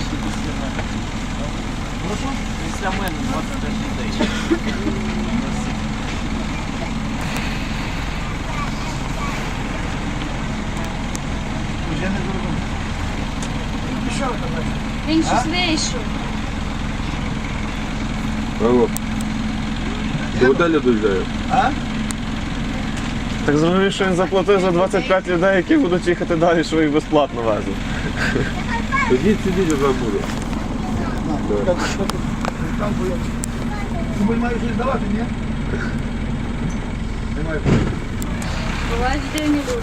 Колишні після мене. Прошу? Після мене Уже не зрозумів. Пішов давай. Він щось вийшов. Алло. До далі? А? Так зрозумів, що він заплатив за 25 людей, які будуть їхати далі, що їх безплатно везуть. Тоді ці діти забудуть. Ми маємо щось давати, дітей не буде.